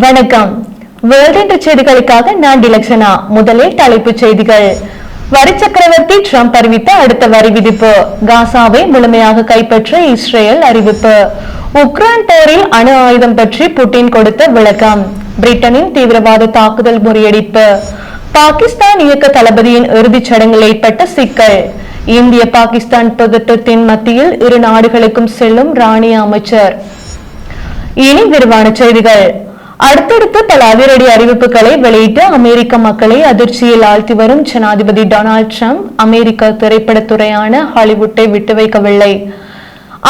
வணக்கம். வேர்ல்ட் செய்திகளுக்காக நான் டிலக்ஷனா. முதலில் தலைப்புச் செய்திகள். வரி சக்கரவர்த்தி ட்ரம்ப் அறிவித்த அடுத்த வரி விதிப்பு. காசாவை முழுமையாக கைப்பற்ற இஸ்ரேல் அறிவிப்பு. உக்ரைன் போரில் அணு ஆயுதம் பற்றி புட்டின் கொடுத்த விளக்கம். பிரிட்டனின் தீவிரவாத தாக்குதல் முறியடிப்பு. பாகிஸ்தான் இயக்க தளபதியின் இறுதிச் சடங்கில் ஏற்பட்ட சிக்கல். இந்திய பாகிஸ்தான் பதட்டத்தின் மத்தியில் இரு நாடுகளுக்கும் செல்லும் ராணிய அமைச்சர். இனி விரிவான செய்திகள். அடுத்தடுத்து பல அதிரடி அறிவிப்புகளை வெளியிட்டு அமெரிக்க மக்களை அதிர்ச்சியில் ஆழ்த்தி வரும் ஜனாதிபதி டொனால்ட் ட்ரம்ப் அமெரிக்க திரைப்படத்துறையான ஹாலிவுட்டை விட்டு வைக்கவில்லை.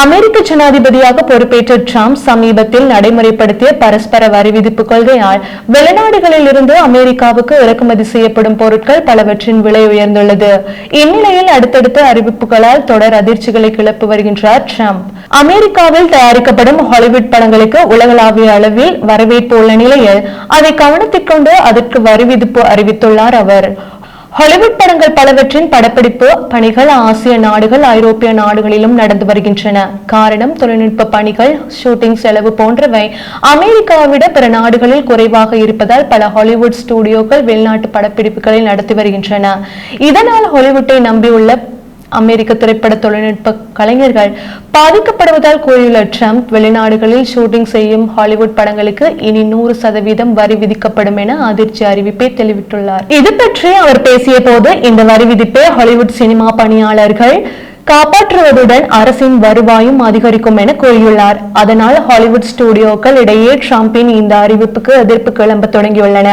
அமெரிக்க ஜனாதிபதியாக பொறுப்பேற்ற ட்ரம்ப் சமீபத்தில் நடைமுறைப்படுத்திய பரஸ்பர வரி விதிப்பு கொள்கையால் வெளிநாடுகளில் இருந்து அமெரிக்காவுக்கு இறக்குமதி செய்யப்படும் பொருட்கள் பலவற்றின் விலை உயர்ந்துள்ளது. இந்நிலையில் அடுத்தடுத்த அறிவிப்புகளால் தொடர் அதிர்ச்சிகளை கிளப்பி வருகின்றார் ட்ரம்ப். அமெரிக்காவில் தயாரிக்கப்படும் ஹாலிவுட் படங்களுக்கு உலகளாவிய அளவில் வரவேற்பு உள்ள நிலையில் அதை கவனத்தில் கொண்டு அதற்கு வரி விதிப்பு அறிவித்துள்ளார் அவர். ஹாலிவுட் படங்கள் பலவற்றின் படப்பிடிப்பு பணிகள் ஆசிய நாடுகள் ஐரோப்பிய நாடுகளிலும் நடந்து வருகின்றன. காரணம் தொழில்நுட்ப பணிகள் ஷூட்டிங் செலவு போன்றவை அமெரிக்காவிட பிற நாடுகளில் குறைவாக இருப்பதால் பல ஹாலிவுட் ஸ்டுடியோக்கள் வெளிநாட்டு படப்பிடிப்புகளை நடத்தி வருகின்றன. இதனால் ஹாலிவுட்டை நம்பியுள்ள அமெரிக்க திரைப்பட தொழில்நுட்ப கலைஞர்கள் பாதிக்கப்படுவதால் கூறியுள்ள ட்ரம்ப் வெளிநாடுகளில் ஷூட்டிங் செய்யும் ஹாலிவுட் படங்களுக்கு இனி நூறு சதவீதம் வரி விதிக்கப்படும் என அதிர்ச்சி அறிவிப்பை தெளிவிட்டுள்ளார். இது பற்றி அவர் பேசிய போது இந்த வரி விதிப்பை ஹாலிவுட் சினிமா பணியாளர்கள் காப்பாற்றுவதுடன் அரசின் வருவாயும் அதிகரிக்கும் என கூறியுள்ளார். அதனால் ஹாலிவுட் ஸ்டுடியோக்கள் இடையே ட்ரம்பின் இந்த அறிவிப்புக்கு எதிர்ப்பு கிளம்ப தொடங்கியுள்ளன.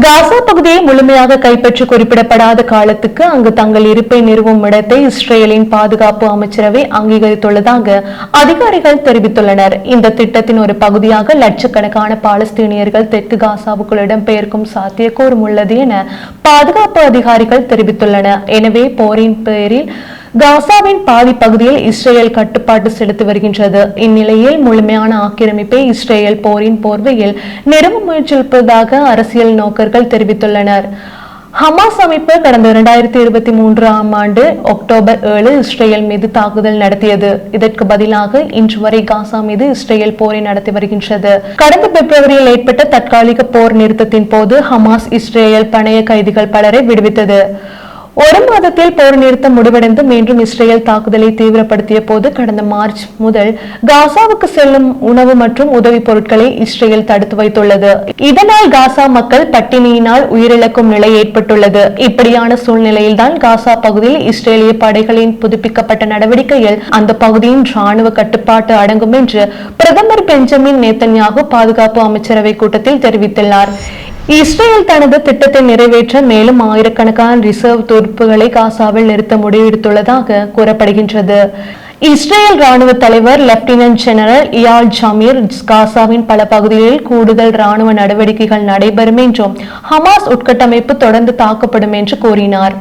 காசா பகுதியை முழுமையாக கைப்பற்றி குறிப்பிடப்படாத காலத்துக்கு அங்கு தங்கள் இருப்பை நிறுவும் இடத்தை இஸ்ரேலின் பாதுகாப்பு அமைச்சரவை அங்கீகரித்துள்ளதாக அதிகாரிகள் தெரிவித்துள்ளனர். இந்த திட்டத்தின் ஒரு பகுதியாக லட்சக்கணக்கான பாலஸ்தீனியர்கள் தெற்கு காசாவுக்குள் இடம்பெயர்க்கும் சாத்தியக்கூறும் உள்ளது என பாதுகாப்பு அதிகாரிகள் தெரிவித்துள்ளனர். எனவே போரின் பேரில் காசாவின் பாதி பகுதியில் இஸ்ரேல் கட்டுப்பாட்டு செலுத்தி வருகின்றது. இந்நிலையில் முழுமையான ஆக்கிரமிப்பை இஸ்ரேல் போரின் போர்வையில் நிறுவ முயற்சிப்பதாக அரசியல் நோக்கர்கள் தெரிவித்துள்ளனர். ஹமாஸ் அமைப்பு கடந்த இரண்டாயிரத்தி இருபத்தி மூன்றாம் ஆண்டு அக்டோபர் ஏழு இஸ்ரேல் மீது தாக்குதல் நடத்தியது. இதற்கு பதிலாக இன்று வரை காசா மீது இஸ்ரேல் போரை நடத்தி வருகின்றது. கடந்த பிப்ரவரியில் ஏற்பட்ட தற்காலிக போர் நிறுத்தத்தின் போது ஹமாஸ் இஸ்ரேல் பணைய கைதிகள் பலரை விடுவித்தது. ஒரு மாதத்தில் போர் நிறுத்தம் முடிவடைந்து மீண்டும் இஸ்ரேல் தாக்குதலை தீவிரப்படுத்திய போது கடந்த மார்ச் முதல் காசாவுக்கு செல்லும் உணவு மற்றும் உதவிப் பொருட்களை இஸ்ரேல் தடுத்து வைத்துள்ளது. இதனால் காசா மக்கள் பட்டினியினால் உயிரிழக்கும் நிலை ஏற்பட்டுள்ளது. இப்படியான சூழ்நிலையில்தான் காசா பகுதியில் இஸ்ரேலிய படைகளின் புதுப்பிக்கப்பட்ட நடவடிக்கையில் அந்த பகுதியின் ராணுவ கட்டுப்பாட்டு அடங்கும் என்று பிரதமர் பெஞ்சமின் நேத்தன்யாகு பாதுகாப்பு அமைச்சரவை கூட்டத்தில் தெரிவித்துள்ளார். இஸ்ரேல் தனது திட்டத்தை நிறைவேற்ற மேலும் ஆயிரக்கணக்கான ரிசர்வ் துருப்புகளை காசாவில் நிறுத்த முடிவெடுத்துள்ளதாக கூறப்படுகின்றது. இஸ்ரேல் ராணுவ தலைவர் லெப்டினன்ட் ஜெனரல் இயால் ஜமீர் காசாவின் பல பகுதிகளில் கூடுதல் ராணுவ நடவடிக்கைகள் நடைபெறும் என்றும் ஹமாஸ் உட்கட்டமைப்பு தொடர்ந்து தாக்கப்படும் என்று கூறினார்.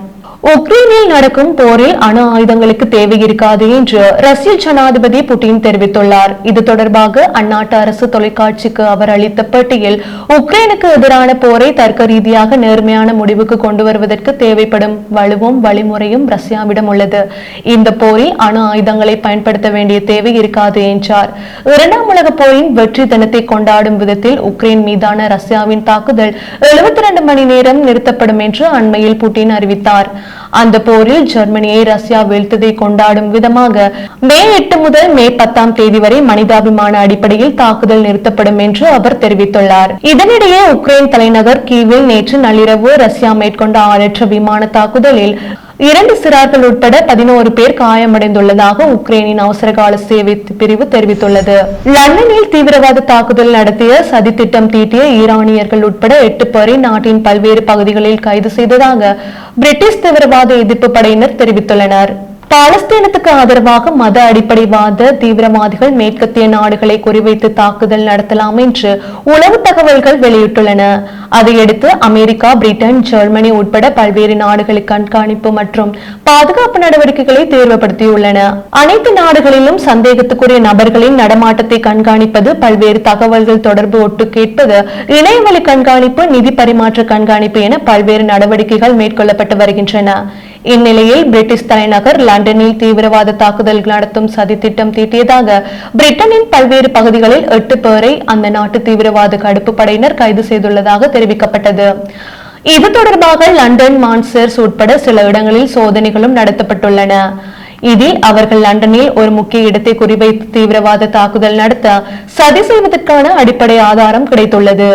உக்ரைனில் நடக்கும் போரில் அணு ஆயுதங்களுக்கு தேவை இருக்காது என்று ரஷ்ய ஜனாதிபதி புட்டின் தெரிவித்துள்ளார். இது தொடர்பாக அந்நாட்டு அரசு தொலைக்காட்சிக்கு அவர் அளித்த பேட்டியில் உக்ரைனுக்கு எதிரான போரை தர்க்க ரீதியாக நேர்மையான முடிவுக்கு கொண்டு வருவதற்கு தேவைப்படும் வலுவும் வழிமுறையும் ரஷ்யாவிடம் உள்ளது. இந்த போரில் அணு ஆயுதங்களை பயன்படுத்த வேண்டிய தேவை இருக்காது என்றார். இரண்டாம் உலக போரின் வெற்றி தினத்தை கொண்டாடும் விதத்தில் உக்ரைன் மீதான ரஷ்யாவின் தாக்குதல் எழுபத்தி ரெண்டு மணி நேரம் நிறுத்தப்படும் என்று அண்மையில் புட்டின் அறிவித்தார். அந்த போரில் ஜெர்மனியை ரஷ்யா வீழ்த்ததை கொண்டாடும் விதமாக மே எட்டு முதல் மே பத்தாம் தேதி வரை மனிதாபிமான அடிப்படையில் தாக்குதல் நிறுத்தப்படும் என்று அவர் தெரிவித்துள்ளார். இதனிடையே உக்ரைன் தலைநகர் கீவில் நேற்று நள்ளிரவு ரஷ்யா மேற்கொண்ட ஆளற்ற விமான தாக்குதலில் இரண்டு சிறார்கள் உட்பட பதினோரு பேர் காயமடைந்துள்ளதாக உக்ரைனின் அவசரகால சேவை பிரிவு தெரிவித்துள்ளது. லண்டனில் தீவிரவாத தாக்குதல் நடத்திய சதித்திட்டம் தீட்டிய ஈரானியர்கள் உட்பட எட்டு பேரை நாட்டின் பல்வேறு பகுதிகளில் கைது செய்ததாக பிரிட்டிஷ் தீவிரவாத எதிர்ப்பு படையினர் தெரிவித்துள்ளனர். பாலஸ்தீனத்துக்கு ஆதரவாக மத அடிப்படைவாத தீவிரவாதிகள் மேற்கத்திய நாடுகளை குறிவைத்து தாக்குதல் நடத்தலாம் என்று உளவு தகவல்கள் வெளியிட்டுள்ளன. அதையடுத்து அமெரிக்கா பிரிட்டன் ஜெர்மனி உட்பட பல்வேறு நாடுகளின் கண்காணிப்பு மற்றும் பாதுகாப்பு நடவடிக்கைகளை தீவிரப்படுத்தியுள்ளன அனைத்து நாடுகளிலும் சந்தேகத்துக்குரிய நபர்களின் நடமாட்டத்தை கண்காணிப்பது பல்வேறு தகவல்கள் தொடர்பு ஒட்டு கேட்பது இணையவழி கண்காணிப்பு நிதி பரிமாற்ற கண்காணிப்பு என பல்வேறு நடவடிக்கைகள் மேற்கொள்ளப்பட்டு வருகின்றன. இந்நிலையில் பிரிட்டிஷ் தலைநகர் லண்டனில் தீவிரவாத தாக்குதல் நடத்தும் சதித்திட்டம் தீட்டியதாக பிரிட்டனின் பல்வேறு பகுதிகளில் எட்டு பேரை அந்த நாட்டு தீவிரவாத கடுப்பு படையினர் கைது செய்துள்ளதாக தெரிவிக்கப்பட்டது. இது தொடர்பாக லண்டன் மான்சர்ஸ் உட்பட சில இடங்களில் சோதனைகளும் நடத்தப்பட்டுள்ளன. இதில் அவர்கள் லண்டனில் ஒரு முக்கிய இடத்தை குறிவைத்து தீவிரவாத தாக்குதல் நடத்த சதி செய்வதற்கான அடிப்படை ஆதாரம் கிடைத்துள்ளது.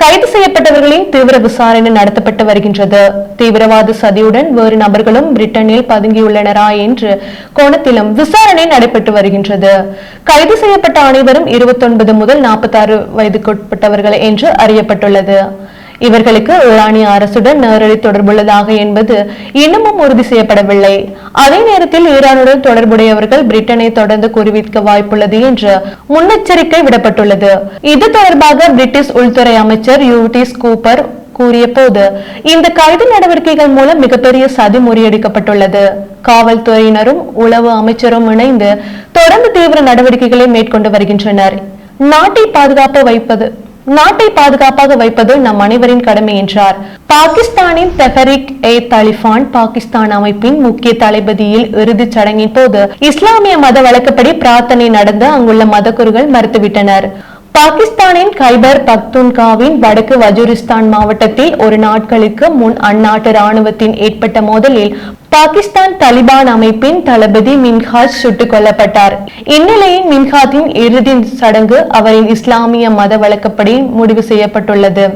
கைது செய்யப்பட்டவர்களின் தீவிர விசாரணை நடத்தப்பட்டு வருகின்றது. தீவிரவாத சதியுடன் வேறு நபர்களும் பிரிட்டனில் பதுங்கியுள்ளனரா என்று கோணத்திலும் விசாரணை நடைபெற்று வருகின்றது. கைது செய்யப்பட்ட அனைவரும் இருபத்தொன்பது முதல் நாற்பத்தாறு வயதுக்குட்பட்டவர்கள் என்று அறியப்பட்டுள்ளது. இவர்களுக்கு ஈரானிய அரசுடன் நேரடி தொடர்புள்ளதாக என்பது இன்னமும் உறுதி செய்யப்படவில்லை. அதே நேரத்தில் ஈரானுடன் தொடர்புடையவர்கள் பிரிட்டனை தொடர்ந்து குறிவிக்க வாய்ப்புள்ளது என்று முன்னெச்சரிக்கை விடப்பட்டுள்ளது. இது தொடர்பாக பிரிட்டிஷ் உள்துறை அமைச்சர் யூடிஸ் கூப்பர் கூறிய போது இந்த கைது நடவடிக்கைகள் மூலம் மிகப்பெரிய சதி முறியடிக்கப்பட்டுள்ளது. காவல்துறையினரும் உளவு அமைச்சரும் இணைந்து தொடர்ந்து தீவிர நடவடிக்கைகளை மேற்கொண்டு வருகின்றனர். நாட்டை பாதுகாப்பு வைப்பது நாட்டை பாதுகாப்பாக வைப்பது நம் அனைவரின் கடமை என்றார். பாகிஸ்தானின் தெஹரிக் ஏ தலிபான் பாகிஸ்தான் அமைப்பின் முக்கிய தளபதியில் இறுதிச் சடங்கின் போது இஸ்லாமிய மத வழக்கப்படி பிரார்த்தனை நடந்த அங்குள்ள மதக்குருகள் மறுத்துவிட்டனர். பாகிஸ்தானின் கைபர் பக்துன்காவின் வடக்கு வஜூரிஸ்தான் மாவட்டத்தில் ஒரு நாட்களுக்கு முன் அந்நாட்டு ராணுவத்தின் ஏற்பட்ட மோதலில் பாகிஸ்தான் தலிபான் அமைப்பின் தளபதி மின்ஹாஜ் சுட்டுக் கொல்லப்பட்டார். இந்நிலையில் மின்ஹாஜின் இறுதி சடங்கு அவரின் இஸ்லாமிய மத வழக்கப்படி முடிவு செய்யப்பட்டுள்ளது.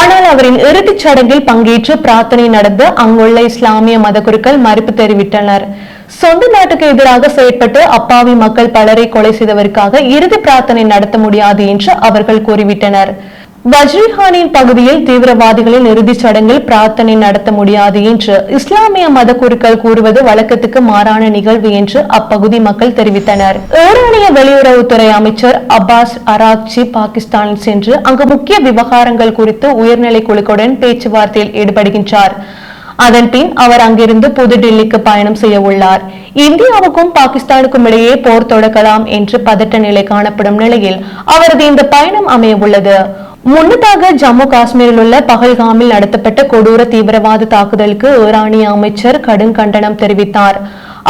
ஆனால் அவரின் இறுதிச் சடங்கில் பங்கேற்று பிரார்த்தனை நடந்து அங்குள்ள இஸ்லாமிய மதகுருக்கள் மறுப்பு தெரிவித்தனர். சொந்த நாட்டுக்கு எதிராக செயற்பட்டு அப்பாவி மக்கள் பலரை கொலை செய்தவருக்காக இறுதி பிரார்த்தனை நடத்த முடியாது என்று அவர்கள் கூறிவிட்டனர். வஜ்ரிஹானின் பகுதியில் தீவிரவாதிகளின் இறுதிச் சடங்கில் பிரார்த்தனை நடத்த முடியாது என்று இஸ்லாமிய மத குருக்கள் கூறுவது வழக்கத்துக்கு மாறான நிகழ்வு என்று அப்பகுதி மக்கள் தெரிவித்தனர். ஈரானிய வெளியுறவுத்துறை அமைச்சர் அப்பாஸ் அராக்சி பாகிஸ்தானில் சென்று அங்கு முக்கிய விவகாரங்கள் குறித்து உயர்நிலை குழுக்களுடன் பேச்சுவார்த்தையில் ஈடுபடுகின்றார். அதன் பின் அவர் அங்கிருந்து புதுடில்லிக்கு பயணம் செய்ய உள்ளார். இந்தியாவுக்கும் பாகிஸ்தானுக்கும் இடையே போர் தொடக்கலாம் என்று பதட்ட நிலை காணப்படும் நிலையில் அவரது இந்த பயணம் அமைய உள்ளது முன்னதாக ஜம்மு காஷ்மீரில் உள்ள பகல்காமில் நடத்தப்பட்ட கொடூர தீவிரவாத தாக்குதலுக்கு ஈரானிய அமைச்சர் கடும் கண்டனம் தெரிவித்தார்.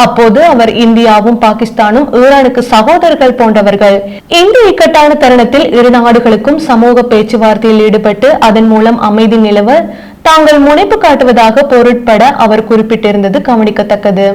அப்போது அவர் இந்தியாவும் பாகிஸ்தானும் ஈரானுக்கு சகோதரர்கள் போன்றவர்கள். இந்த இக்கட்டான தருணத்தில் இரு நாடுகளுக்கும் சமூக பேச்சுவார்த்தையில் ஈடுபட்டு அதன் மூலம் அமைதி நிலவ தாங்கள் முனைப்பு காட்டுவதாக பொருட்பட அவர் குறிப்பிட்டிருந்தது கவனிக்கத்தக்கது.